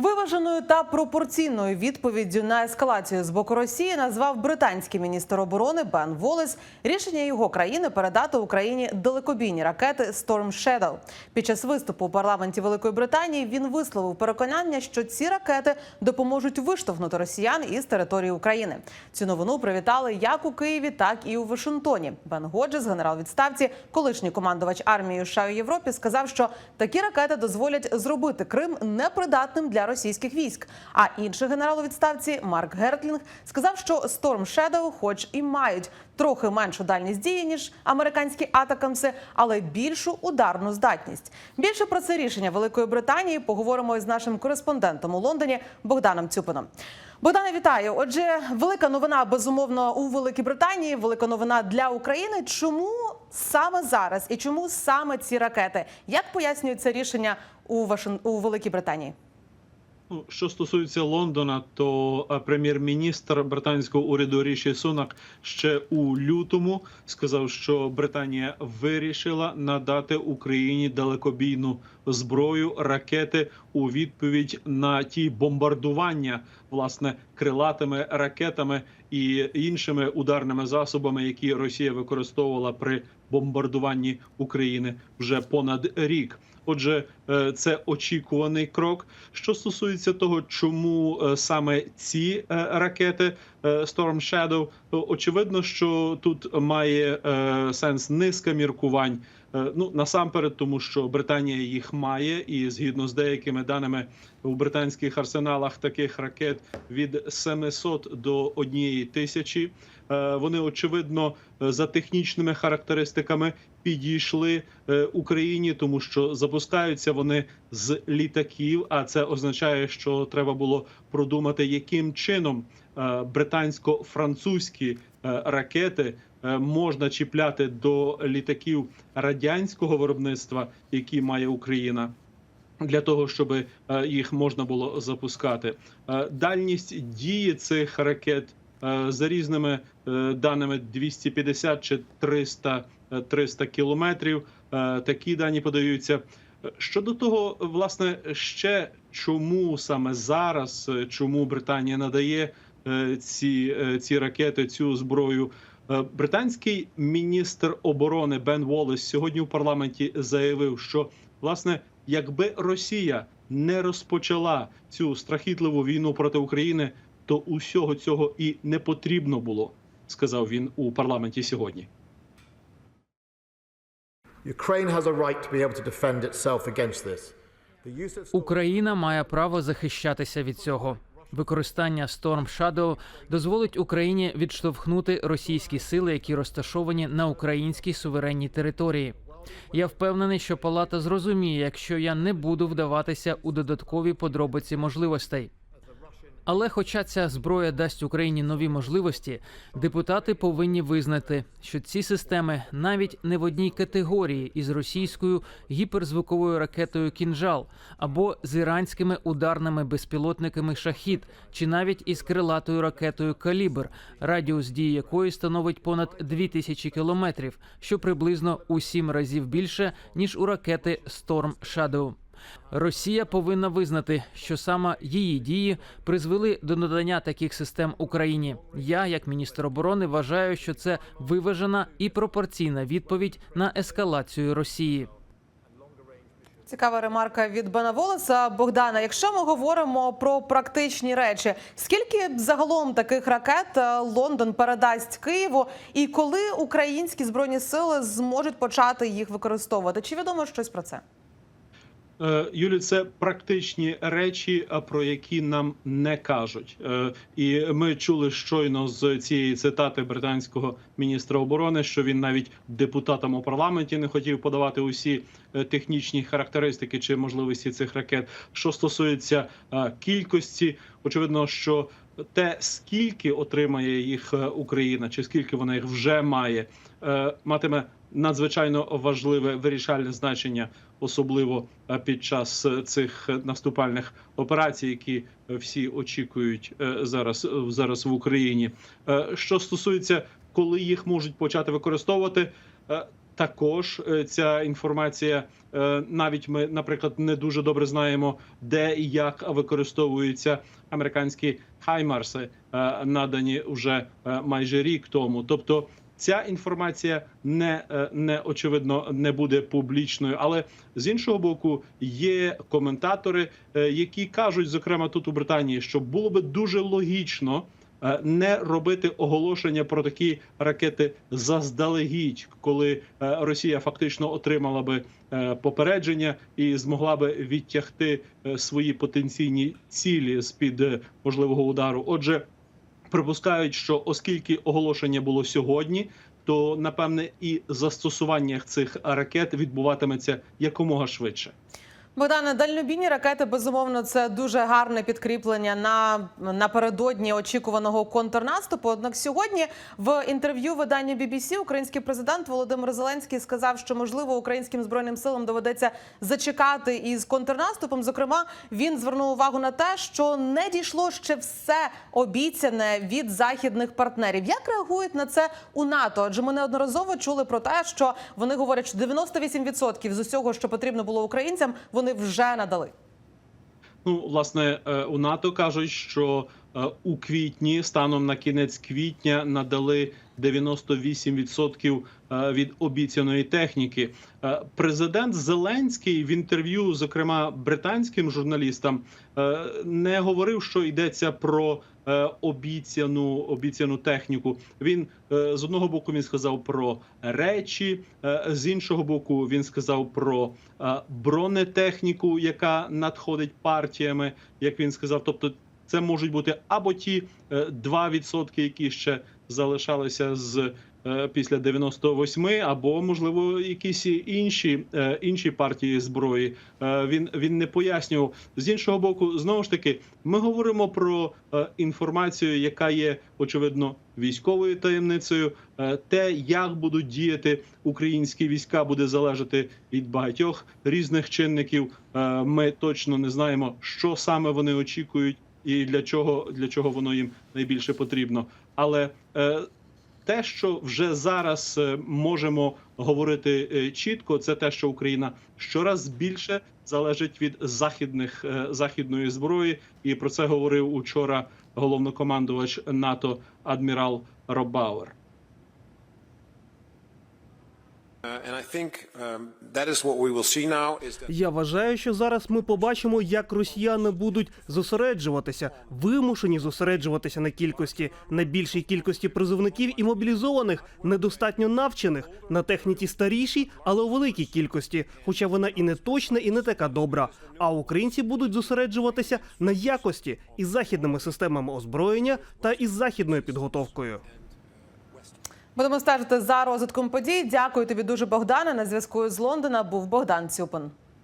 Виваженою та пропорційною відповіддю на ескалацію з боку Росії назвав британський міністр оборони Бен Волес рішення його країни передати Україні далекобійні ракети Storm Shadow. Під час виступу у парламенті Великої Британії він висловив переконання, що ці ракети допоможуть виштовхнути росіян із території України. Цю новину привітали як у Києві, так і у Вашингтоні. Бен Годжес, генерал відставці, колишній командувач армії США у Європі, сказав, що такі ракети дозволять зробити Крим непридатним для російських військ. А інший генерал у відставці Марк Гертлінг сказав, що Storm Shadow хоч і мають трохи меншу дальність дії ніж американські атакамси, але більшу ударну здатність. Більше про це рішення Великої Британії поговоримо із нашим кореспондентом у Лондоні Богданом Цюпином. Богдане, вітаю. Отже, велика новина безумовно у Великій Британії. Велика новина для України. Чому саме зараз і чому саме ці ракети? Як пояснюють це рішення у Вашин... у Великій Британії? Ну, що стосується Лондона, то е, прем'єр-міністр британського уряду Ріші Сунак ще у лютому сказав, що Британія вирішила надати Україні далекобійну зброю ракети у відповідь на ті бомбардування власне крилатими ракетами і іншими ударними засобами, які Росія використовувала при бомбардуванні України вже понад рік. Отже, е, це очікуваний крок. Що стосується того, чому е, саме ці е, ракети Storm Shadow, то очевидно, що тут має сенс низка міркувань. Е, Ну насамперед, тому що Британія їх має, і згідно з деякими даними у британських арсеналах таких ракет від 700 до 1 тисячі. Е, Вони очевидно е, за технічними характеристиками підійшли Україні, тому що запускаються вони з літаків. А це означає, що треба було продумати, яким чином британсько-французькі ракети можна чіпляти до літаків радянського виробництва, які має Україна. Для того щоб е, їх можна було запускати, Е, дальність дії цих ракет е, за різними е, даними 250 чи 300, е, 300 кілометрів. Е, Такі дані подаються. Е, Щодо того, власне, ще чому саме зараз, е, чому Британія надає е, ці, е, ці ракети, цю зброю. Е, Британський міністр оборони Бен Волес сьогодні в парламенті заявив, що власне, якби Росія не розпочала цю страхітливу війну проти України, то усього цього і не потрібно було, сказав він у парламенті сьогодні. Україна має право захищатися від цього. Використання Storm Shadow дозволить Україні відштовхнути російські сили, які розташовані на українській суверенній території. Я впевнений, що палата зрозуміє, якщо я не буду вдаватися у додаткові подробиці можливостей. Але, хоча ця зброя дасть Україні нові можливості, депутати повинні визнати, що ці системи навіть не в одній категорії із російською гіперзвуковою ракетою Кінжал або з іранськими ударними безпілотниками Шахід, чи навіть із крилатою ракетою Калібр, радіус дії якої становить понад 2000 кілометрів, що приблизно у сім разів більше ніж у ракети Storm Shadow. Росія повинна визнати, що саме її дії призвели до надання таких систем Україні. Я, як міністр оборони, вважаю, що це виважена і пропорційна відповідь на ескалацію Росії. Цікава ремарка від Бена Волеса. Богдана, якщо ми говоримо про практичні речі, скільки загалом таких ракет е, Лондон передасть Києву, і коли українські збройні сили зможуть почати їх використовувати? Чи відомо щось про це? Е, Юлі, це практичні речі, а про які нам не кажуть. Е, І ми чули щойно з цієї цитати британського міністра оборони, що він навіть депутатам у парламенті не хотів подавати усі е, технічні характеристики чи можливості цих ракет. Що стосується е, кількості, очевидно, що те, скільки отримає їх е, Україна, чи скільки вона їх вже має, е, матиме надзвичайно важливе вирішальне значення, особливо е, під час е, цих е, наступальних операцій, які всі очікують зараз, зараз в Україні. Що стосується, коли їх можуть почати використовувати. також ця інформація, навіть ми, наприклад, не дуже добре знаємо, де і як використовуються американські хаймарси, надані вже майже рік тому. Тобто ця інформація не, е, не очевидно не буде публічною. Але з іншого боку, є коментатори, е, які кажуть, зокрема тут у Британії, що було би дуже логічно. е, Не робити оголошення про такі ракети заздалегідь, коли Росія фактично отримала би попередження і змогла би відтягти свої потенційні цілі з під можливого удару. Отже, припускають, що оскільки оголошення було сьогодні, то напевне і застосування цих ракет відбуватиметься якомога швидше. Богдане, дальнобійні ракети безумовно це дуже гарне підкріплення на напередодні очікуваного контрнаступу. Однак сьогодні в інтерв'ю виданню BBC український президент Володимир Зеленський сказав, що можливо українським збройним силам доведеться зачекати із контрнаступом. Зокрема, він звернув увагу на те, що не дійшло ще все обіцяне від західних партнерів. Як реагують на це у НАТО? Адже ми неодноразово чули про те, що вони говорять, що 98% з усього, що потрібно було українцям, вони вже надали. Ну, власне, е, у НАТО кажуть, що е, у квітні, станом на кінець квітня, надали 98% е, від обіцяної техніки. Президент Зеленський в інтерв'ю, зокрема британським журналістам, не говорив, що йдеться про обіцяну обіцяну техніку. Він е, з одного боку він сказав про речі, е, з іншого боку, він сказав про е, бронетехніку, яка надходить партіями, як він сказав. Тобто, це можуть бути або ті е, 2%, які ще залишалися з е, після 98, або можливо якісь інші е, інші партії зброї. Е, Він він не пояснював. З іншого боку, знову ж таки, ми говоримо про е, інформацію, яка є очевидно військовою таємницею. Е, Те, як будуть діяти українські війська, буде залежати від багатьох різних чинників. Е, Ми точно не знаємо, що саме вони очікують і для чого для чого воно їм найбільше потрібно. Але е, те, що вже зараз е, можемо говорити е, чітко, це те, що Україна щораз більше залежить від західних е, західної зброї, і про це говорив учора головнокомандувач НАТО адмірал Роб Я вважаю, що зараз ми побачимо, як росіяни будуть зосереджуватися, вимушені зосереджуватися на кількості, на більшій кількості призовників і мобілізованих, недостатньо навчених, на техніці старішій, але у великій кількості, хоча вона і не точна, і не така добра. А українці будуть зосереджуватися на якості із західними системами озброєння та із західною підготовкою. Будемо стежити за розвитком подій. Дякую тобі дуже, Богдане. На зв'язку з Лондона був Богдан Цюпин.